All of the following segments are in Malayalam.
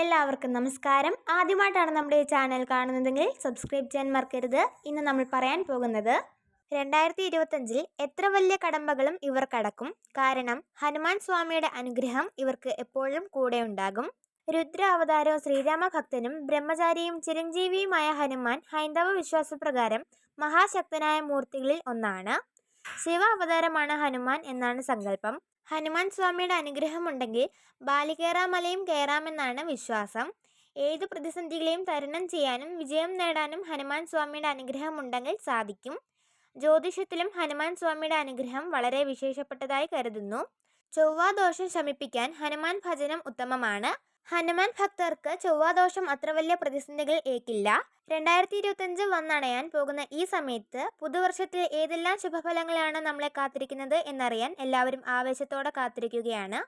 എല്ലാവർക്കും നമസ്കാരം. ആദ്യമായിട്ടാണ് നമ്മുടെ ഈ ചാനൽ കാണുന്നതെങ്കിൽ സബ്സ്ക്രൈബ് ചെയ്യാൻ മറക്കരുത്. ഇന്ന് നമ്മൾ പറയാൻ പോകുന്നത് രണ്ടായിരത്തി ഇരുപത്തഞ്ചിൽ എത്ര വലിയ കടമ്പകളും ഇവർ കടക്കും. കാരണം ഹനുമാൻ സ്വാമിയുടെ അനുഗ്രഹം ഇവർക്ക് എപ്പോഴും കൂടെ ഉണ്ടാകും. രുദ്ര അവതാരവും ശ്രീരാമ ഭക്തനും ബ്രഹ്മചാരിയും ചിരഞ്ജീവിയുമായ ഹനുമാൻ ഹൈന്ദവ വിശ്വാസപ്രകാരം മഹാശക്തനായ മൂർത്തികളിൽ ഒന്നാണ്. ശിവ അവതാരമാണ് ഹനുമാൻ എന്നാണ് സങ്കല്പം. ഹനുമാൻ സ്വാമിയുടെ അനുഗ്രഹമുണ്ടെങ്കിൽ ബാലികേറാമലയും കയറാമെന്നാണ് വിശ്വാസം. ഏത് പ്രതിസന്ധികളെയും തരണം ചെയ്യാനും വിജയം നേടാനും ഹനുമാൻ സ്വാമിയുടെ അനുഗ്രഹമുണ്ടെങ്കിൽ സാധിക്കും. ജ്യോതിഷത്തിലും ഹനുമാൻ സ്വാമിയുടെ അനുഗ്രഹം വളരെ വിശേഷപ്പെട്ടതായി കരുതുന്നു. ചൊവ്വാദോഷം ശമിപ്പിക്കാൻ ഹനുമാൻ ഭജനം ഉത്തമമാണ്. ഹനുമാൻ ഭക്തർക്ക് ചൊവ്വാദോഷം അത്ര വലിയ പ്രതിസന്ധികൾ ഏക്കില്ല രണ്ടായിരത്തി ഇരുപത്തഞ്ച് വന്നണയാൻ പോകുന്ന ഈ സമയത്ത് പുതുവർഷത്തിൽ ഏതെല്ലാം ശുഭഫലങ്ങളാണ് നമ്മളെ കാത്തിരിക്കുന്നത് എന്നറിയാൻ എല്ലാവരും ആവേശത്തോടെ കാത്തിരിക്കുകയാണ്.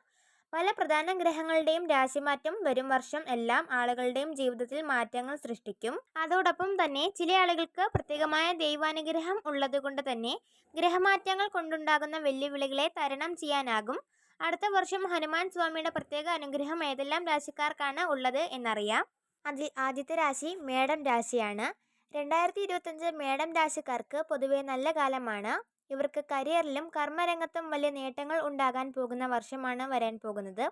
പല പ്രധാന ഗ്രഹങ്ങളുടെയും രാശിമാറ്റം വരും വർഷം എല്ലാം ആളുകളുടെയും ജീവിതത്തിൽ മാറ്റങ്ങൾ സൃഷ്ടിക്കും. അതോടൊപ്പം തന്നെ ചില ആളുകൾക്ക് പ്രത്യേകമായ ദൈവാനുഗ്രഹം ഉള്ളതുകൊണ്ട് തന്നെ ഗ്രഹമാറ്റങ്ങൾ കൊണ്ടുണ്ടാകുന്ന വെല്ലുവിളികളെ തരണം ചെയ്യാനാകും. അടുത്ത വർഷം ഹനുമാൻ സ്വാമിയുടെ പ്രത്യേക അനുഗ്രഹം ഏതെല്ലാം രാശിക്കാർക്കാണ് ഉള്ളത് എന്നറിയാം. അതിൽ ആദ്യത്തെ രാശി മേടം രാശിയാണ്. രണ്ടായിരത്തി ഇരുപത്തഞ്ച് മേടം രാശിക്കാർക്ക് പൊതുവെ നല്ല കാലമാണ്. ഇവർക്ക് കരിയറിലും കർമ്മരംഗത്തും വലിയ നേട്ടങ്ങൾ ഉണ്ടാകാൻ പോകുന്ന വർഷമാണ് വരാൻ പോകുന്നത്.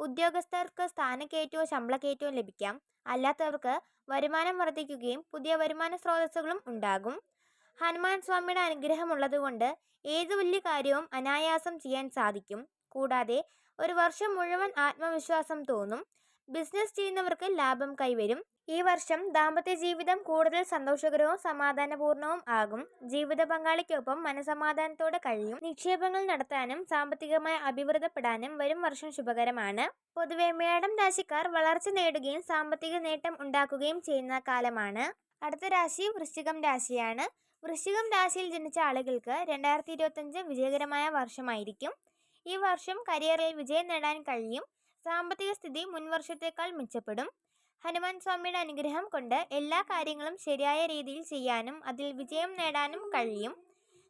ഉദ്യോഗസ്ഥർക്ക് സ്ഥാനക്കയറ്റവും ശമ്പളക്കയറ്റവും ലഭിക്കാം. അല്ലാത്തവർക്ക് വരുമാനം വർദ്ധിക്കുകയും പുതിയ വരുമാന സ്രോതസ്സുകളും ഉണ്ടാകും. ഹനുമാൻ സ്വാമിയുടെ അനുഗ്രഹമുള്ളതുകൊണ്ട് ഏത് വലിയ കാര്യവും അനായാസം ചെയ്യാൻ സാധിക്കും. കൂടാതെ ഒരു വർഷം മുഴുവൻ ആത്മവിശ്വാസം തോന്നും. ബിസിനസ് ചെയ്യുന്നവർക്ക് ലാഭം കൈവരും. ഈ വർഷം ദാമ്പത്യ ജീവിതം കൂടുതൽ സന്തോഷകരവും സമാധാനപൂർണവും ആകും. ജീവിത പങ്കാളിക്കൊപ്പം മനസമാധാനത്തോടെ കഴിയും. നിക്ഷേപങ്ങൾ നടത്താനും സാമ്പത്തികമായി അഭിവൃദ്ധപ്പെടാനും വരും വർഷം ശുഭകരമാണ്. പൊതുവെ മേടം രാശിക്കാർ വളർച്ച നേടുകയും സാമ്പത്തിക നേട്ടം ഉണ്ടാക്കുകയും ചെയ്യുന്ന കാലമാണ്. അടുത്ത രാശി വൃശ്ചികം രാശിയാണ്. വൃശ്ചികം രാശിയിൽ ജനിച്ച ആളുകൾക്ക് രണ്ടായിരത്തി ഇരുപത്തഞ്ച് വിജയകരമായ വർഷമായിരിക്കും. ഈ വർഷം കരിയറിൽ വിജയം നേടാൻ കഴിയും. സാമ്പത്തിക സ്ഥിതി മുൻവർഷത്തേക്കാൾ മെച്ചപ്പെടും. ഹനുമാൻ സ്വാമിയുടെ അനുഗ്രഹം കൊണ്ട് എല്ലാ കാര്യങ്ങളും ശരിയായ രീതിയിൽ ചെയ്യാനും അതിൽ വിജയം നേടാനും കഴിയും.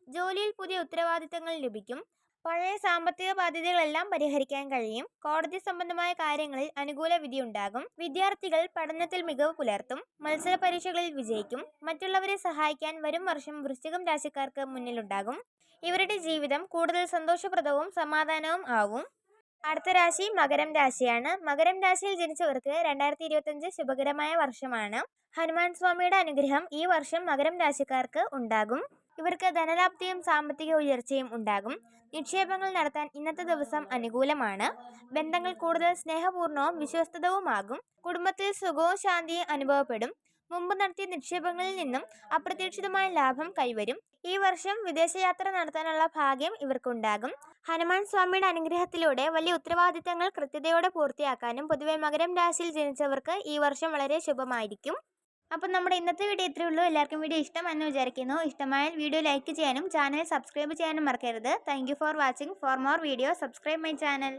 ജോലിയിൽ പുതിയ ഉത്തരവാദിത്തങ്ങൾ ലഭിക്കും. പഴയ സാമ്പത്തിക ബാധ്യതകളെല്ലാം പരിഹരിക്കാൻ കഴിയും. കോടതി സംബന്ധമായ കാര്യങ്ങളിൽ അനുകൂല വിധി ഉണ്ടാകും. വിദ്യാർത്ഥികൾ പഠനത്തിൽ മികവ് പുലർത്തും. മത്സര പരീക്ഷകളിൽ വിജയിക്കും. മറ്റുള്ളവരെ സഹായിക്കാൻ വരും വർഷം വൃശ്ചികം രാശിക്കാർക്ക് മുന്നിലുണ്ടാകും. ഇവരുടെ ജീവിതം കൂടുതൽ സന്തോഷപ്രദവും സമാധാനവും ആവും. അടുത്ത രാശി മകരം രാശിയാണ്. മകരം രാശിയിൽ ജനിച്ചവർക്ക് രണ്ടായിരത്തി ഇരുപത്തഞ്ച് ശുഭകരമായ വർഷമാണ്. ഹനുമാൻ സ്വാമിയുടെ അനുഗ്രഹം ഈ വർഷം മകരം രാശിക്കാർക്ക് ഉണ്ടാകും. ഇവർക്ക് ധനലാപ്തിയും സാമ്പത്തിക ഉയർച്ചയും ഉണ്ടാകും. നിക്ഷേപങ്ങൾ നടത്താൻ ഇന്നത്തെ ദിവസം അനുകൂലമാണ്. ബന്ധങ്ങൾ കൂടുതൽ സ്നേഹപൂർണവും വിശ്വസ്തവുമാകും കുടുംബത്തിൽ സുഖവും ശാന്തിയും അനുഭവപ്പെടും. മുമ്പ് നടത്തിയ നിക്ഷേപങ്ങളിൽ നിന്നും അപ്രതീക്ഷിതമായ ലാഭം കൈവരും. ഈ വർഷം വിദേശയാത്ര നടത്താനുള്ള ഭാഗ്യം ഇവർക്കുണ്ടാകും. ഹനുമാൻ സ്വാമിയുടെ അനുഗ്രഹത്തിലൂടെ വലിയ ഉത്തരവാദിത്തങ്ങൾ കൃത്യതയോടെ പൂർത്തിയാക്കാനും പൊതുവെ മകരം രാശിയിൽ ജനിച്ചവർക്ക് ഈ വർഷം വളരെ ശുഭമായിരിക്കും. അപ്പം നമ്മുടെ ഇന്നത്തെ വീഡിയോ ഇത്രയേ ഉള്ളൂ. എല്ലാവർക്കും വീഡിയോ ഇഷ്ടമെന്ന് വിചാരിക്കുന്നു. ഇഷ്ടമായാൽ വീഡിയോ ലൈക്ക് ചെയ്യാനും ചാനൽ സബ്സ്ക്രൈബ് ചെയ്യാനും മറക്കരുത്. Thank for watching for more video subscribe my channel